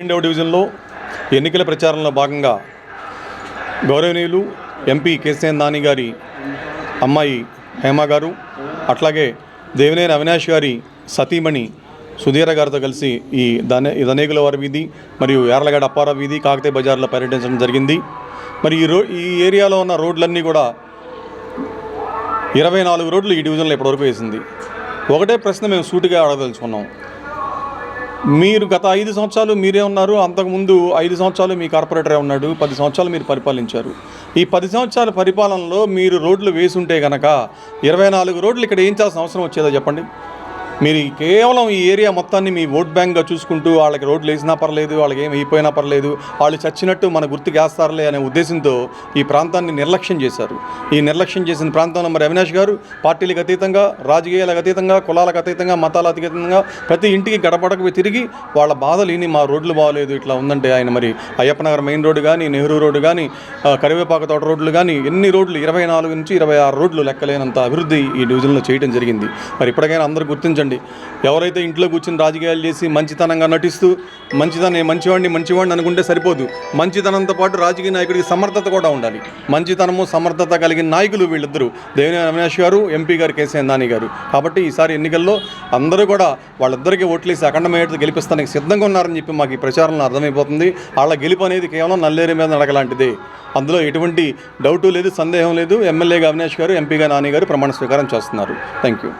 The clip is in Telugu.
రెండవ డివిజన్లో ఎన్నికల ప్రచారంలో భాగంగా గౌరవనీయులు ఎంపీ కేసీఎన్ నాని గారి అమ్మాయి హేమ గారు అట్లాగే దేవినేని అవినాష్ గారి సతీమణి సుధీర గారితో కలిసి ఈ దనే దనేగుల వారి వీధి మరియు యార్లగడ్డ అప్పార వీధి కాకతీయ బజార్లో పర్యటించడం జరిగింది. మరి ఈ రో ఈ ఏరియాలో ఉన్న రోడ్లన్నీ కూడా ఇరవై నాలుగు రోడ్లు ఈ డివిజన్లో ఇప్పటివరకు వేసింది. ఒకటే ప్రశ్న మేము సూటిగా అడగదలుచుకున్నాం. మీరు గత ఐదు సంవత్సరాలు మీరే ఉన్నారు. అంతకుముందు ఐదు సంవత్సరాలు మీ కార్పొరేటరే ఉన్నాడు. పది సంవత్సరాలు మీరు పరిపాలించారు. ఈ పది సంవత్సరాల పరిపాలనలో మీరు రోడ్లు వేసుంటే గనక ఇరవై నాలుగు రోడ్లు ఇక్కడ ఏం చేయాల్సిన అవసరం వచ్చేదో చెప్పండి. మీరు కేవలం ఈ ఏరియా మొత్తాన్ని మీ ఓట్ బ్యాంక్గా చూసుకుంటూ వాళ్ళకి రోడ్లు వేసినా పర్లేదు వాళ్ళకి ఏమి అయిపోయినా పర్లేదు వాళ్ళు చచ్చినట్టు మన గుర్తుకు అనే ఉద్దేశంతో ఈ ప్రాంతాన్ని నిర్లక్ష్యం చేశారు. ఈ నిర్లక్ష్యం చేసిన ప్రాంతంలో మరి అవినాష్ గారు పార్టీలకు అతీతంగా రాజకీయాలకు అతీతంగా కులాలకు అతీతంగా మతాలకు అతీతంగా ప్రతి ఇంటికి గడపడకు తిరిగి వాళ్ళ బాధలు ఇని మా రోడ్లు బాగలేదు ఇట్లా ఉందంటే ఆయన మరి అయ్యప్పనగర్ మెయిన్ రోడ్డు కానీ నెహ్రూ రోడ్డు కానీ కరివేపాక తోట రోడ్లు కానీ ఎన్ని రోడ్లు ఇరవై నాలుగు నుంచి ఇరవై ఆరు రోడ్లు లెక్కలేనంత అభివృద్ధి ఈ డివిజన్లో చేయడం జరిగింది. మరి ఇప్పటికైనా అందరూ గుర్తించండి. ఎవరైతే ఇంట్లో కూర్చుని రాజకీయాలు చేసి మంచితనంగా నటిస్తూ మంచితనం మంచివాడిని మంచివాడిని అనుకుంటే సరిపోదు. మంచితనంతో పాటు రాజకీయ నాయకుడికి సమర్థత కూడా ఉండాలి. మంచితనము సమర్థత కలిగిన నాయకులు వీళ్ళిద్దరూ. దేవినే అవినాష్ గారు ఎంపీ గారు కేసీఆర్ నాని గారు. కాబట్టి ఈసారి ఎన్నికల్లో అందరూ కూడా వాళ్ళిద్దరికీ ఓట్లేసి అఖండ గెలిపిస్తానికి సిద్ధంగా ఉన్నారని చెప్పి మాకు ఈ ప్రచారంలో అర్థమైపోతుంది. వాళ్ళ గెలుపు అనేది కేవలం నల్లేరు మీద నడకలాంటిదే. అందులో ఎటువంటి డౌటు లేదు సందేహం లేదు. ఎమ్మెల్యేగా అవినాష్ గారు ఎంపీగా నాని గారు ప్రమాణ స్వీకారం చేస్తున్నారు. Thank you